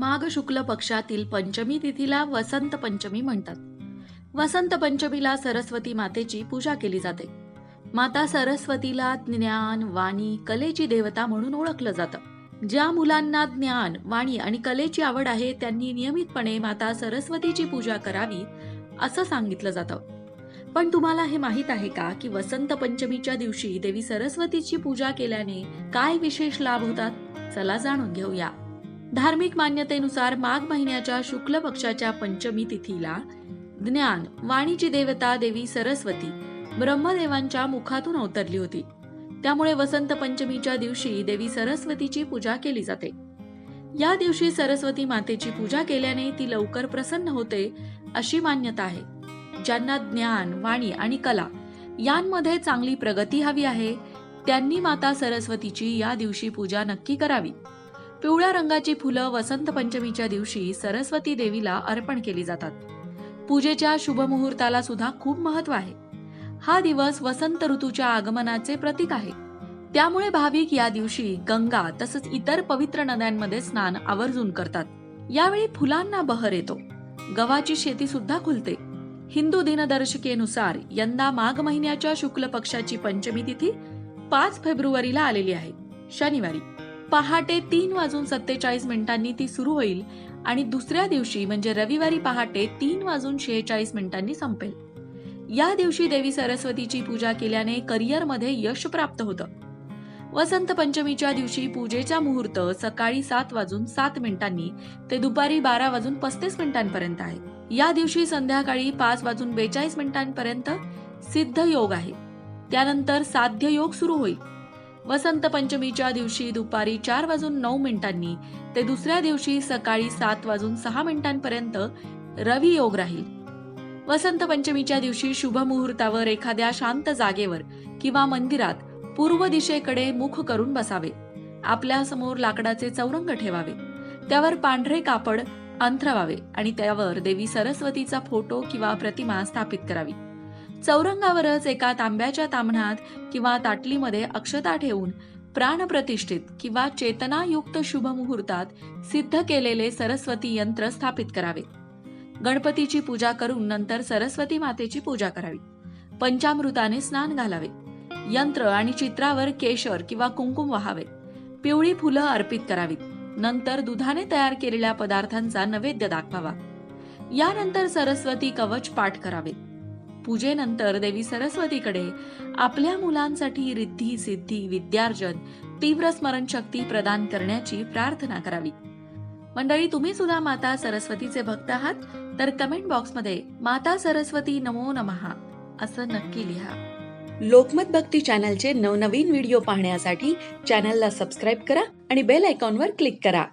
माघ शुक्ल पक्षातील पंचमी तिथीला वसंत पंचमी म्हणतात. वसंत पंचमीला सरस्वती मातेची पूजा केली जाते. माता सरस्वतीला ज्ञान वाणी कलेची देवता म्हणून ओळखलं जातं. ज्या मुलांना ज्ञान वाणी आणि कलेची आवड आहे त्यांनी नियमितपणे माता सरस्वतीची पूजा करावी असं सांगितलं जातं. पण तुम्हाला हे माहीत आहे का की वसंत पंचमीच्या दिवशी देवी सरस्वतीची पूजा केल्याने काय विशेष लाभ होतात? चला जाणून घेऊया. धार्मिक मान्यतेनुसार माघ महिन्याच्या शुक्ल पक्षाच्या पंचमी तिथीला ज्ञान वाणीची देवता देवी सरस्वती ब्रह्मदेवांच्या मुखातून अवतरली होती. त्यामुळे वसंत पंचमीच्या दिवशी देवी सरस्वतीची पूजा केली जाते. या दिवशी सरस्वती मातेची पूजा केल्याने ती लवकर प्रसन्न होते अशी मान्यता आहे. ज्यांना ज्ञान वाणी आणि कला यांमध्ये चांगली प्रगती हवी आहे त्यांनी माता सरस्वतीची या दिवशी पूजा नक्की करावी. पिवळ्या रंगाची फुलं वसंत पंचमीच्या दिवशी सरस्वती देवीला अर्पण केली जातात. पूजेच्या शुभ मुहूर्ताला सुद्धा खूप महत्त्व आहे. हा दिवस वसंत ऋतूच्या आगमनाचे प्रतीक आहे. त्यामुळे भाविक या दिवशी गंगा तसंच इतर पवित्र नद्यांमध्ये स्नान आवर्जून करतात. यावेळी फुलांना बहर येतो. गव्हाची शेती सुद्धा खुलते. हिंदू दिनदर्शिकेनुसार यंदा माघ महिन्याच्या शुक्ल पक्षाची पंचमी तिथी पाच फेब्रुवारीला आलेली आहे. शनिवारी. पहाटे तीन वाजून सत्तेचाळीस मिनिटांनी ती सुरू होईल आणि दुसऱ्या दिवशी म्हणजे रविवारी पहाटे तीन वाजून शेहेचाळीस मिनिटांनी संपेल. या दिवशी देवी सरस्वतीची पूजा केल्याने करिअरमध्ये यश प्राप्त होतं. वसंत पंचमीच्या दिवशी पूजेचा मुहूर्त सकाळी सात वाजून सात मिनिटांनी ते दुपारी बारा वाजून पस्तीस मिनिटांपर्यंत आहे. या दिवशी संध्याकाळी पाच वाजून बेचाळीस मिनिटांपर्यंत सिद्ध योग आहे. त्यानंतर साध्य योग सुरू होईल. वसंत पंचमीच्या दिवशी दुपारी चार वाजून नऊ मिनिटांनी ते दुसऱ्या दिवशी सकाळी सात वाजून सहा मिनिटांपर्यंत रवी योग राहील. वसंत पंचमीच्या दिवशी शुभ मुहूर्तावर एखाद्या शांत जागेवर किंवा मंदिरात पूर्व दिशेकडे मुख करून बसावे. आपल्यासमोर लाकडाचे चौरंग ठेवावे. त्यावर पांढरे कापड अंथरवावे आणि त्यावर देवी सरस्वतीचा फोटो किंवा प्रतिमा स्थापित करावी. चौरंगावरच एका तांब्याच्या तामणात किंवा ताटलीमध्ये अक्षता ठेवून प्राणप्रतिष्ठित किंवा चेतनायुक्त शुभ मुहूर्तात सिद्ध केलेले सरस्वती यंत्र स्थापित करावे. गणपतीची पूजा करून नंतर सरस्वती मातेची पूजा करावी. पंचामृताने स्नान घालावे. यंत्र आणि चित्रावर केशर किंवा कुंकुम वहावे. पिवळी फुलं अर्पित करावीत. नंतर दुधाने तयार केलेल्या पदार्थांचा नैवेद्य दाखवावा. यानंतर सरस्वती कवच पाठ करावे. पूजेनंतर देवी सरस्वतीकडे. आपल्या मुलांसाठी रिद्धी सिद्धी विद्यार्जन तीव्र स्मरणशक्ती प्रदान करण्याची प्रार्थना करावी. मंडळी तुम्ही सुद्धा माता सरस्वतीचे भक्त आहात? तर कमेंट बॉक्समध्ये माता सरस्वती नमो नमहा असं नक्की लिहा. लोकमत भक्ती चॅनलचे नवनवीन व्हिडिओ पाहण्यासाठी चॅनलला सबस्क्राईब करा आणि बेल आयकॉनवर क्लिक करा.